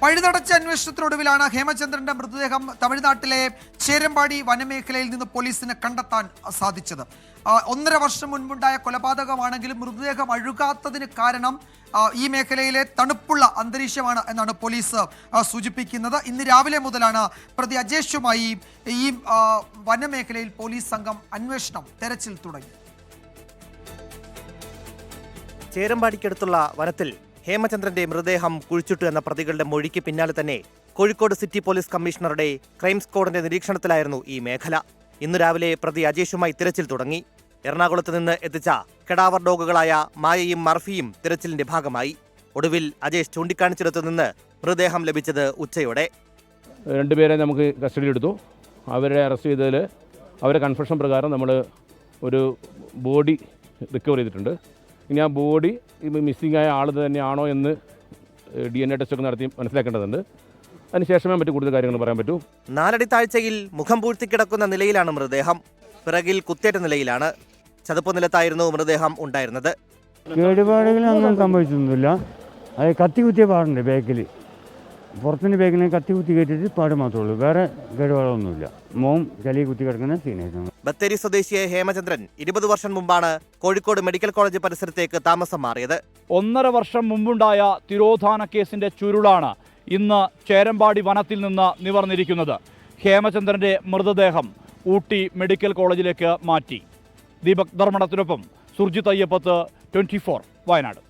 പഴുതടച്ച അന്വേഷണത്തിനൊടുവിലാണ് ഹേമചന്ദ്രന്റെ മൃതദേഹം തമിഴ്നാട്ടിലെ ചേരമ്പാടി വനമേഖലയിൽ നിന്ന് പോലീസിന് കണ്ടെത്താൻ സാധിച്ചത്. ഒന്നര വർഷം മുൻപുണ്ടായ കൊലപാതകമാണെങ്കിലും മൃതദേഹം അഴുകാത്തതിന് കാരണം ഈ മേഖലയിലെ തണുപ്പുള്ള അന്തരീക്ഷമാണ് എന്നാണ് പോലീസ് സൂചിപ്പിക്കുന്നത്. ഇന്ന് രാവിലെ മുതലാണ് പ്രതി അജേഷുമായി ഈ വനമേഖലയിൽ പോലീസ് സംഘം അന്വേഷണം തെരച്ചിൽ തുടങ്ങി. ചേരമ്പാടിക്കടുത്തുള്ള വനത്തിൽ ഹേമചന്ദ്രന്റെ മൃതദേഹം കുഴിച്ചിട്ടു എന്ന പ്രതികളുടെ മൊഴിക്ക് പിന്നാലെ തന്നെ കോഴിക്കോട് സിറ്റി പോലീസ് കമ്മീഷണറുടെ ക്രൈം സ്ക്വാഡിന്റെ നിരീക്ഷണത്തിലായിരുന്നു ഈ മേഖല. ഇന്ന് രാവിലെ പ്രതി അജേഷുമായി തിരച്ചിൽ തുടങ്ങി. എറണാകുളത്ത് നിന്ന് എത്തിച്ച കെടാവർ ഡോഗുകളായ മായയും മർഫിയും തിരച്ചിലിന്റെ ഭാഗമായി. ഒടുവിൽ അജേഷ് ചൂണ്ടിക്കാണിച്ചിടത്തു നിന്ന് മൃതദേഹം ലഭിച്ചത് ഉച്ചയോടെ. രണ്ടുപേരെ നമുക്ക് കസ്റ്റഡിയിലെടുത്തു. അവരെ അറസ്റ്റ് ചെയ്തതിൽ അവരെ കൺഫെഷൻ പ്രകാരം നമ്മൾ ഒരു ബോഡി റിക്കവർ ചെയ്തിട്ടുണ്ട്. ഇനി ആ ബോഡി മിസ്സിംഗ് ആയ ആൾ തന്നെയാണോ എന്ന് ഡി എൻ എ ടെസ്റ്റ് ഒക്കെ നടത്തി മനസ്സിലാക്കേണ്ടതുണ്ട്. അതിനുശേഷമേ മറ്റു കൂടുതൽ കാര്യങ്ങൾ പറയാൻ പറ്റൂ. നാലടി താഴ്ചയിൽ മുഖം പൂഴ്ത്തിക്കിടക്കുന്ന നിലയിലാണ് മൃതദേഹം. പിറകിൽ കുത്തേറ്റ നിലയിലാണ് ചതുപ്പ് നിലത്തായിരുന്നു മൃതദേഹം ഉണ്ടായിരുന്നത്. കേടുപാടുകളൊന്നും സംഭവിച്ചൊന്നുമില്ല. അത് കത്തി കുത്തിയ പാടുണ്ട് ബാക്കിൽ പുറത്തുനിന്ന് ബാക്കിൽ കത്തി കുത്തി കയറ്റിയിട്ട് പാട് മാത്രമേ ഉള്ളൂ. വേറെ കേടുപാടൊന്നുമില്ല മോം ചളി കുത്തി കിടക്കുന്ന സീനായിരുന്നു ബത്തേരി സ്വദേശിയായ ഹേമചന്ദ്രൻ ഇരുപത് വർഷം മുമ്പാണ് കോഴിക്കോട് മെഡിക്കൽ കോളേജ് പരിസരത്തേക്ക് താമസം മാറിയത്. ഒന്നര വർഷം മുമ്പുണ്ടായ തിരോധാന കേസിന്റെ ചുരുളാണ് ഇന്ന് ചേരമ്പാടി വനത്തിൽ നിന്ന് നിവർന്നിരിക്കുന്നത്. ഹേമചന്ദ്രന്റെ മൃതദേഹം ഊട്ടി മെഡിക്കൽ കോളേജിലേക്ക് മാറ്റി. ദീപക് ധർമ്മടത്തിനൊപ്പം സുർജിത് അയ്യപ്പത്ത് ട്വന്റി വയനാട്.